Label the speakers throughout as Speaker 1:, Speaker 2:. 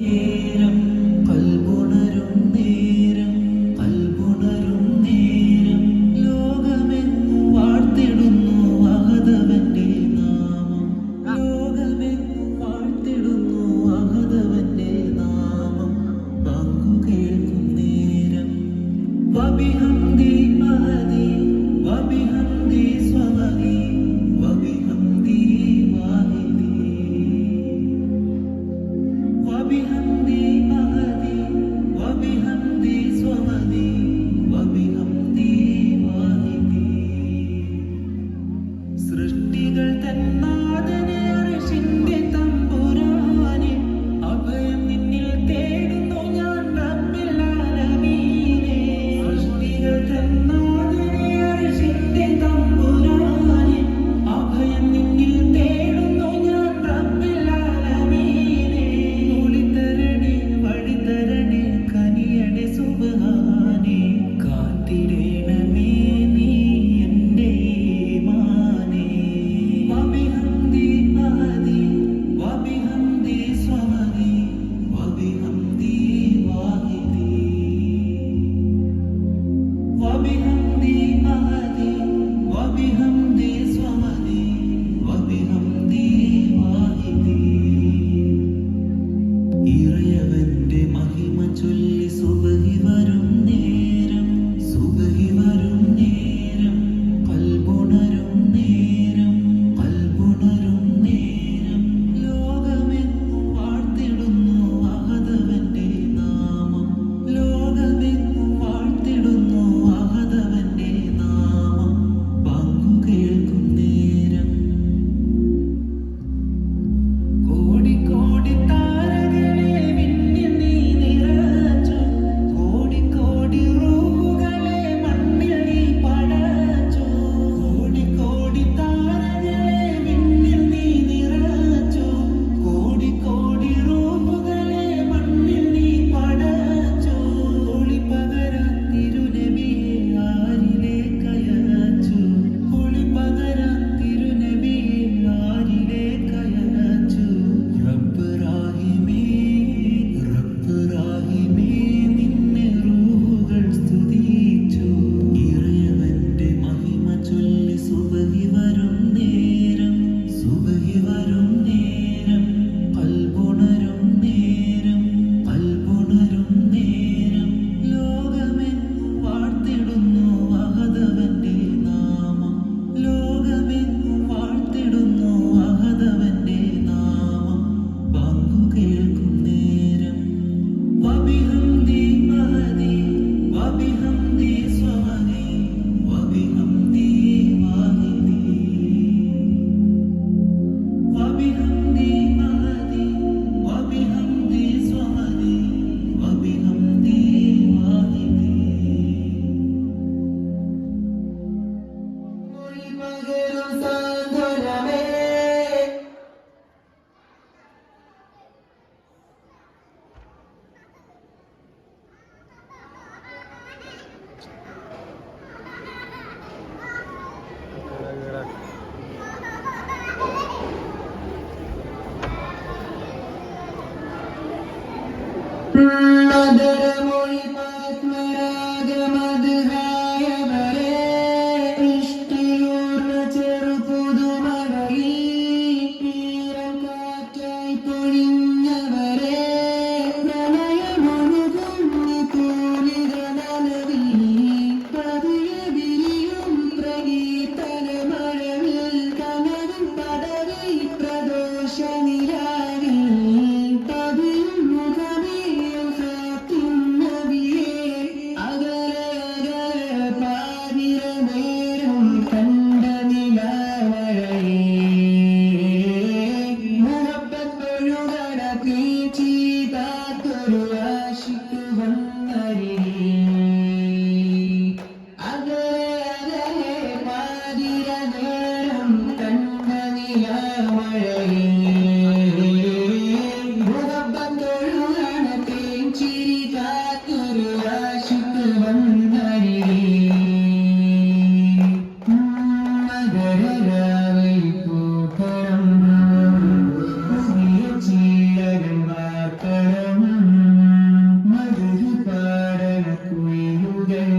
Speaker 1: നേരം കൽപുണരും നേരം ലോകമെങ്ങു വാഴ്ത്തിടുന്നു അഹതവന്റെ നാമം. ലോകമെങ്ങു വാഴ്ത്തിടുന്നു അഹതവന്റെ നാമം. വാക്കു കേൾക്കും
Speaker 2: അഭിഹന്തി അഹ محمد മുതൽ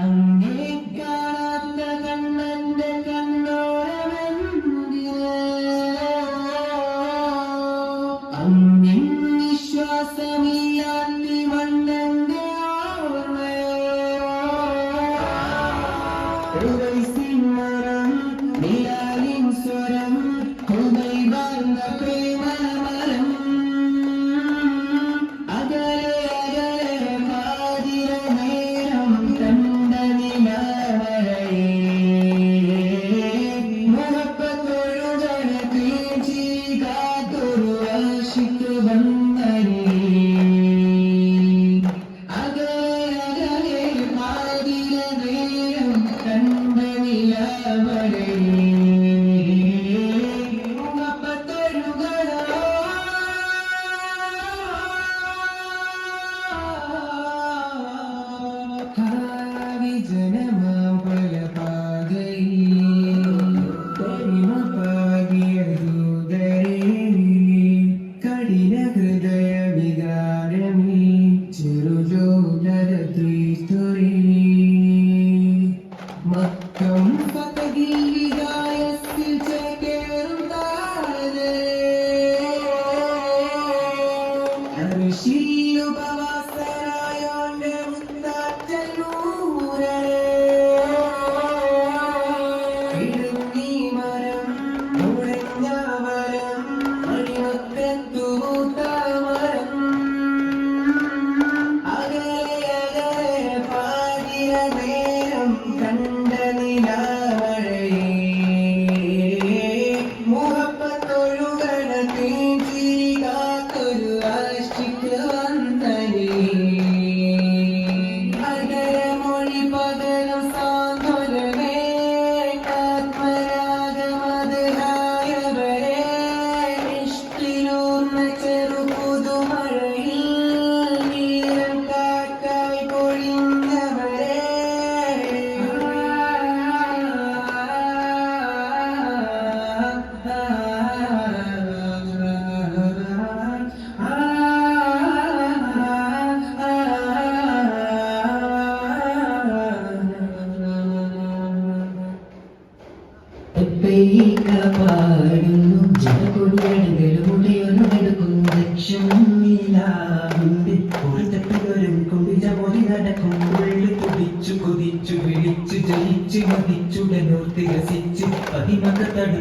Speaker 2: അങ്ങേ കാണാത്ത കണ്ണന്റെ കണ്ണോരമെന്തിരോ അങ്ങിൻ വിശ്വാസമില്ലാത്തി വണ്ണന്റെ ഓർമ്മയോ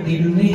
Speaker 2: birbirine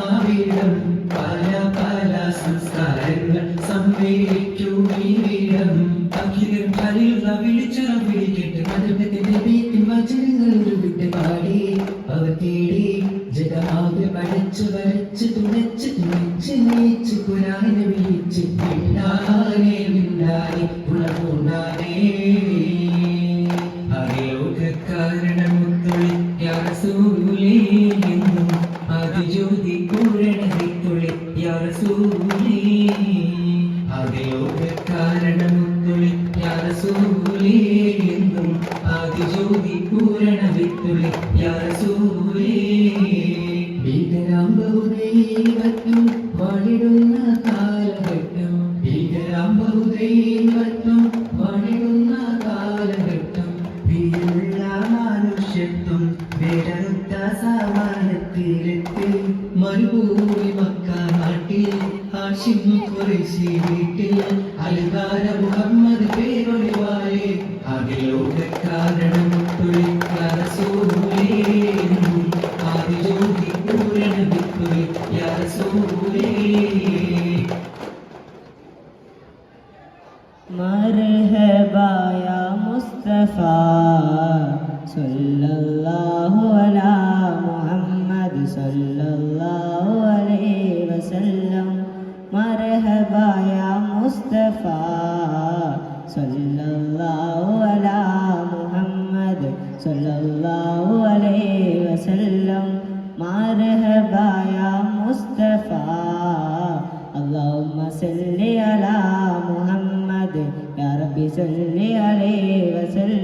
Speaker 2: വിളിച്ചറ വിളിക്കട്ടെ മധുരത്തിന്റെ വീട്ടിൽ വചനങ്ങൾ വിട്ട് പാടി അവർ തേടി ജഗമാകെ പഠിച്ചു വരച്ച് തുണച്ച് തുണച്ച് നീച്ച് പുരാനെ വിളിച്ച് മിണ്ടാനെ ഉണർവുണ്ടാനേ അകലോകക്കാരണമുത്തൊളി യാസൂലേ എന്നും അതിജ്യോതി പൂരണതിത്തൊളി യാസൂലേ അകലോകക്കാരണമുത്തൊളി യാസൂലേ എന്നും അതിജ്യോതി പൂരണവിത്തൊളി യാസൂലേ ഭീകരാംബഹുദൈവത്വം വാണിടുന്ന കാലഘട്ടം. ഭീകരാംബഹുദൈവത്വം വാണിടുന്ന കാലഘട്ടം. വീരുള്ള മനുഷ്യത്വം
Speaker 3: مصطفى صلى الله على محمد صلى الله عليه وسلم مرحبا يا مصطفى صلى الله على محمد صلى الله عليه وسلم مرحبا يا مصطفى اللهم صل على محمد يا ربي صل عليه وسلم